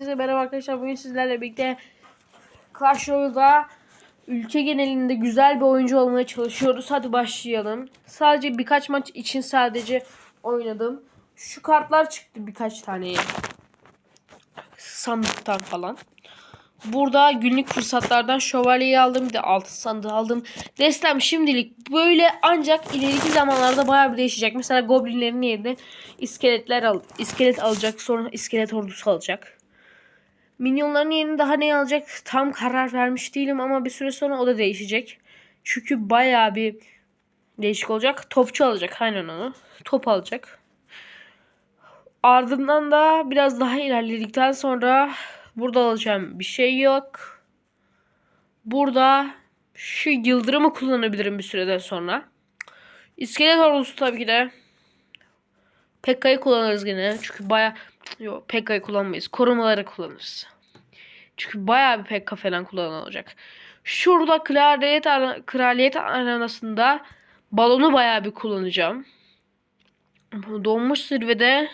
Size merhaba arkadaşlar. Bugün sizlerle birlikte Clash Royale'da ülke genelinde güzel bir oyuncu olmaya çalışıyoruz. Hadi başlayalım. Sadece birkaç maç için sadece oynadım. Şu kartlar çıktı birkaç tane sandıktan falan. Burada günlük fırsatlardan şövalyeyi aldım. Bir de altın sandığı aldım. Destem şimdilik böyle ancak ileriki zamanlarda bayağı bir değişecek. Mesela goblinlerin yerine iskeletler al iskelet alacak. Sonra iskelet ordusu alacak. Minyonların yerini daha ne alacak tam karar vermiş değilim ama bir süre sonra o da değişecek. Çünkü bayağı bir değişik olacak. Topçu alacak aynen onu. Top alacak. Ardından da biraz daha ilerledikten sonra burada alacağım bir şey yok. Burada şu yıldırımı kullanabilirim bir süreden sonra. İskelet ordusu tabii ki de. Pekka'yı kullanırız gene. Çünkü baya yok Pekka'yı kullanmayız. Korumaları kullanırız. Çünkü baya bir Pekka falan kullanılacak. Şurada kraliyet, kraliyet arenasında balonu baya bir kullanacağım. Donmuş zirvede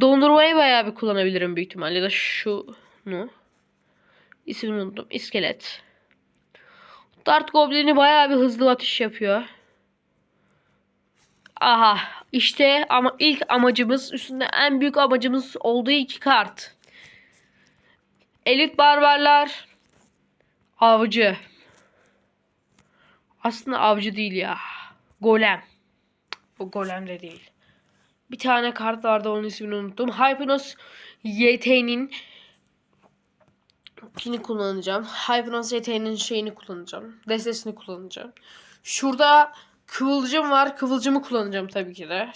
dondurmayı baya bir kullanabilirim büyük ihtimalle. Ya da şunu. İsmini unuttum. İskelet. Dart Goblin'i baya bir hızlı atış yapıyor. Aha işte ama ilk amacımız üstünde en büyük amacımız olduğu iki kart. Elit barbarlar avcı. Aslında avcı değil ya. Golem. O golem de değil. Bir tane kart vardı onun ismini unuttum. Hypnos YT'nin kini kullanacağım. Hypnos YT'nin şeyini kullanacağım. Destesini kullanacağım. Şurada kıvılcım var. Kıvılcımı kullanacağım tabii ki de.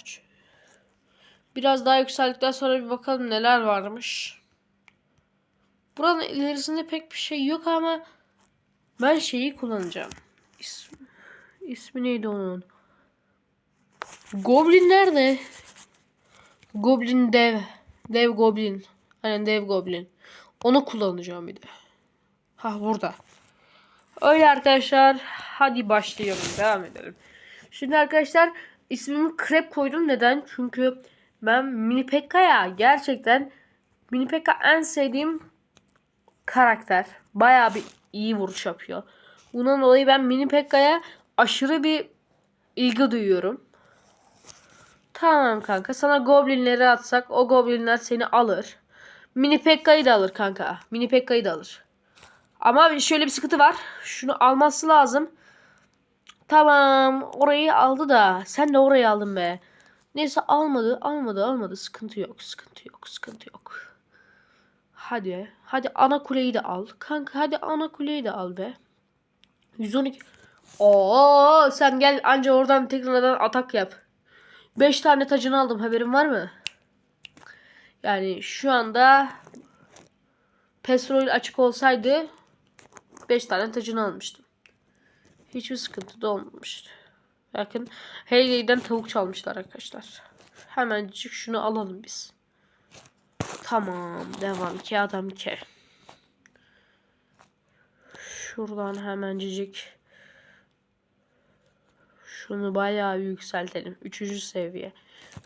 Biraz daha yükseldikten sonra bir bakalım neler varmış. Buranın ilerisinde pek bir şey yok ama ben şeyi kullanacağım. İsmi, ismi neydi onun? Goblin nerede? Goblin dev. Dev goblin. Aynen dev goblin. Onu kullanacağım bir de. Ha burada. Öyle arkadaşlar. Hadi başlayalım. Devam edelim. Şimdi arkadaşlar ismimi Krep koydum. Neden? Çünkü ben Mini Pekka'ya gerçekten Mini Pekka en sevdiğim karakter. Bayağı bir iyi vuruş yapıyor. Bundan dolayı ben Mini Pekka'ya aşırı bir ilgi duyuyorum. Tamam kanka. Sana goblinleri atsak o goblinler seni alır. Mini Pekka'yı da alır kanka. Mini Pekka'yı da alır. Ama şöyle bir sıkıntı var. Şunu alması lazım. Tamam. Orayı aldı da. Sen de orayı aldın be. Neyse almadı. Almadı. Almadı. Sıkıntı yok. Sıkıntı yok. Sıkıntı yok. Hadi. Hadi ana kuleyi de al. Kanka hadi ana kuleyi de al be. 112. Oo sen gel anca oradan tekrardan atak yap. 5 tane tacını aldım. Haberin var mı? Yani şu anda Petrol açık olsaydı 5 tane tacını almıştım. Hiçbir sıkıntı da olmamıştı. Bakın Hayley'den tavuk çalmışlar arkadaşlar. Hemencik şunu alalım biz. Tamam. Devam ki adam ki. Şuradan hemencik şunu bayağı yükseltelim. Üçüncü seviye.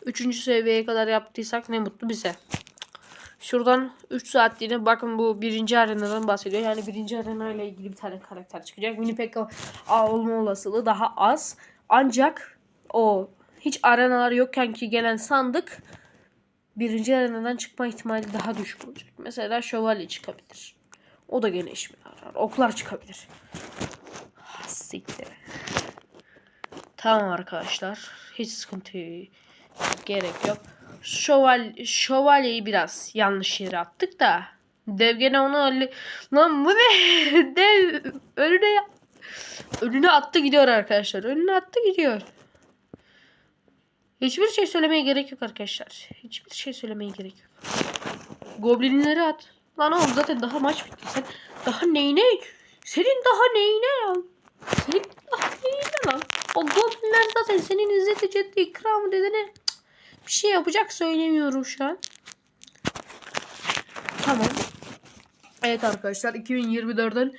Üçüncü seviyeye kadar yaptıysak ne mutlu bize. Şuradan 3 saatliğine bakın bu birinci arenadan bahsediyor. Yani birinci arena ile ilgili bir tane karakter çıkacak. Mini Pekka olma olasılığı daha az. Ancak o hiç arenalar yokken ki gelen sandık birinci arenadan çıkma ihtimali daha düşük olacak. Mesela şövalye çıkabilir. O da gene işime yarar. Oklar çıkabilir. Siktir. Tamam arkadaşlar. Hiç sıkıntı gerek yok. Şöval şövalyeyi biraz yanlış yere attık da. Dev gene onu öyle... Lan bu ne? Dev önüne önüne attı gidiyor arkadaşlar. Önüne attı gidiyor. Hiçbir şey söylemeye gerek yok arkadaşlar. Hiçbir şey söylemeye gerek yok. Goblinleri at. Lan oğlum zaten daha maç bitti. Sen daha neyine? Senin daha neyine lan? Senin daha neyine lan? O goblinler zaten senin izzeti ciddi ikramı dedene bir şey yapacak söylemiyorum şu an. Tamam. Evet arkadaşlar 2024'ün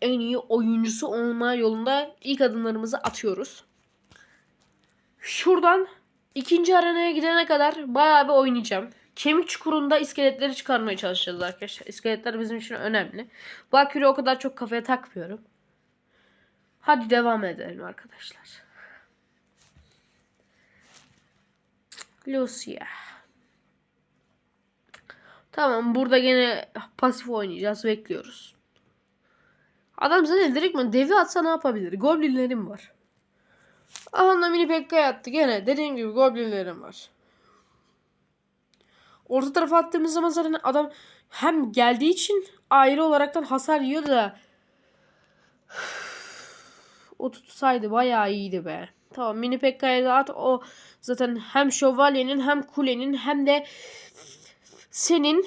en iyi oyuncusu olma yolunda ilk adımlarımızı atıyoruz. Şuradan ikinci arenaya gidene kadar bayağı bir oynayacağım. kemik çukurunda iskeletleri çıkarmaya çalışacağız arkadaşlar. İskeletler bizim için önemli. Valkyrie o kadar çok kafaya takmıyorum. Hadi devam edelim arkadaşlar. Lucia. Tamam burada gene pasif oynayacağız. Bekliyoruz. Adam zaten direkt mi devi atsa ne yapabilir? Goblinlerim var. Aha da mini pekka yattı gene. Dediğim gibi goblinlerim var. Orta tarafa attığımız zaman zaten adam hem geldiği için ayrı olaraktan hasar yiyor da o tutsaydı bayağı iyiydi be. Tamam mini pekka'ya da at o zaten hem şövalyenin hem kulenin hem de senin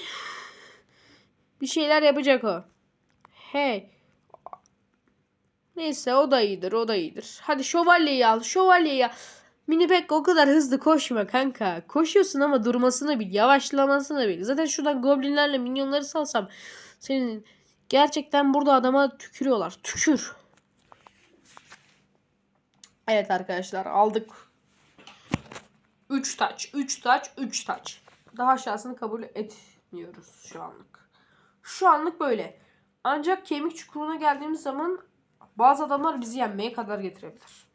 bir şeyler yapacak o. Hey. Neyse o da iyidir o da iyidir. Hadi şövalyeyi al şövalyeyi al. Mini Pekka o kadar hızlı koşma kanka. Koşuyorsun ama durmasını bil. Yavaşlamasını bil. Zaten şuradan goblinlerle minyonları salsam senin gerçekten burada adama tükürüyorlar. Tükür. Evet arkadaşlar aldık. 3 taç, 3 taç, 3 taç. Daha aşağısını kabul etmiyoruz şu anlık. Şu anlık böyle. Ancak kemik çukuruna geldiğimiz zaman bazı adamlar bizi yenmeye kadar getirebilir.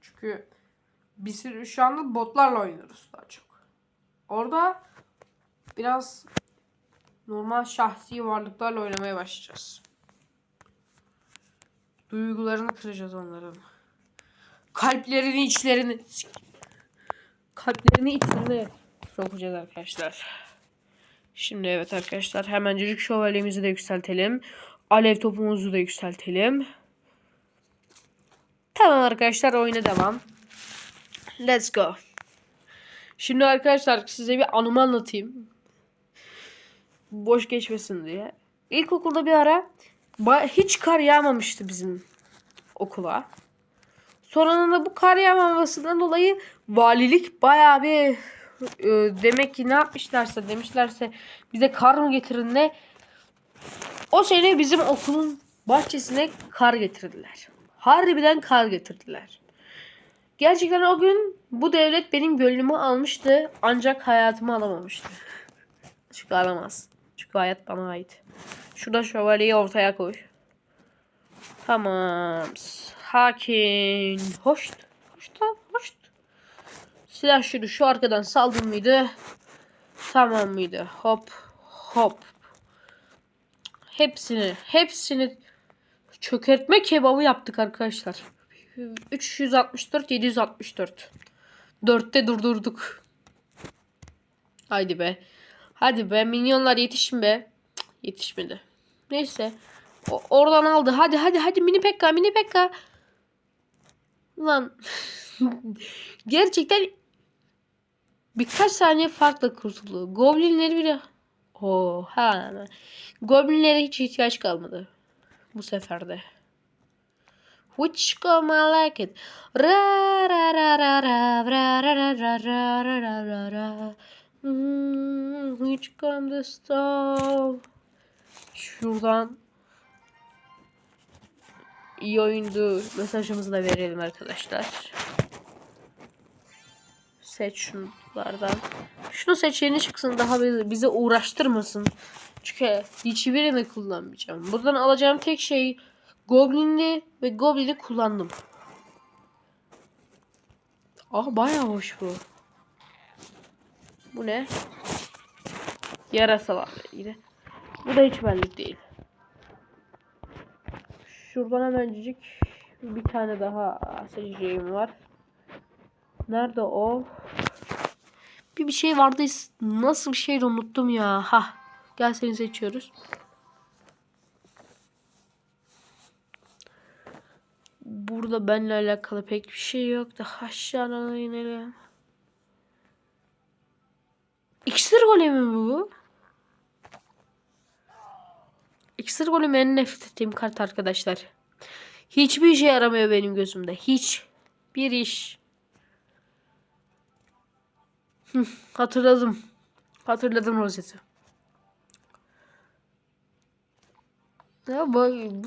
Çünkü biz şu anda botlarla oynuyoruz daha çok. Orada biraz normal şahsi varlıklarla oynamaya başlayacağız. Duygularını kıracağız onların. Kalplerini içlerini kalplerini içlerine sokacağız arkadaşlar. Şimdi evet arkadaşlar hemencik şövalyemizi de yükseltelim. Alev topumuzu da yükseltelim. Tamam arkadaşlar oyuna devam. Let's go. Şimdi arkadaşlar size bir anımı anlatayım. Boş geçmesin diye. İlkokulda bir ara hiç kar yağmamıştı bizim okula. Sonradan bu kar yağmamasından dolayı valilik bayağı bir e, demek ki ne yapmışlarsa demişlerse bize kar mı getirin ne o sene bizim okulun bahçesine kar getirdiler. Harbiden kar getirdiler. Gerçekten o gün bu devlet benim gönlümü almıştı ancak hayatımı alamamıştı. Çünkü alamaz. Çünkü hayat bana ait. Şurada şövalyeyi ortaya koy. Tamam. Sakin. Hoş. Hoş lan. Hoş. Silah şunu şu arkadan saldım mıydı? Tamam mıydı? Hop. Hop. Hepsini. Hepsini çökertme kebabı yaptık arkadaşlar. 364 764. 4'te durdurduk. Haydi be. Hadi be minyonlar yetişin be. Cık, yetişmedi. Neyse. O, oradan aldı. Hadi hadi hadi mini pekka mini pekka. Lan. Gerçekten birkaç saniye farkla kurtuldu. Goblinleri bile Oha. Goblinlere hiç ihtiyaç kalmadı. Bu seferde. Which come I like it. Ra ra ra ra ra ra ra ra ra ra ra ra ra ra. Hmm, Which come the stove. Şuradan iyi oyundu mesajımızı da verelim arkadaşlar. Seç şunlardan. Şunu seç yeni çıksın daha bize uğraştırmasın. Çünkü hiçbirini kullanmayacağım. Buradan alacağım tek şey Goblin'i ve Goblin'i kullandım. Ah bayağı hoş bu. Bu ne? Yarasa var yine. Bu da hiç benlik değil. Şuradan hemencik bir tane daha seçeceğim var. Nerede o? Bir bir şey vardı. Nasıl bir şeydi unuttum ya. Ha. Gel seni seçiyoruz. Burada benimle alakalı pek bir şey yok da aşağıdan inelim. İksir golemi mi bu? İksir golemi en nefret ettiğim kart arkadaşlar. Hiçbir işe yaramıyor benim gözümde. Hiç. Bir iş. Hatırladım. Hatırladım rozeti. Ya bu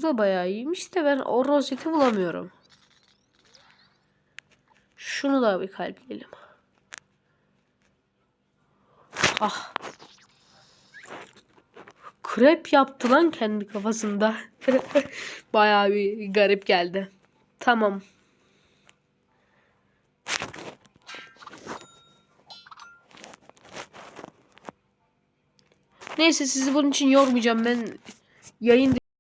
da bayağı iyiymiş de ben o rozeti bulamıyorum. Şunu da bir kalpleyelim. Ah. Krep yaptı lan kendi kafasında. Bayağı bir garip geldi. Tamam. Neyse sizi bunun için yormayacağım ben. Yayın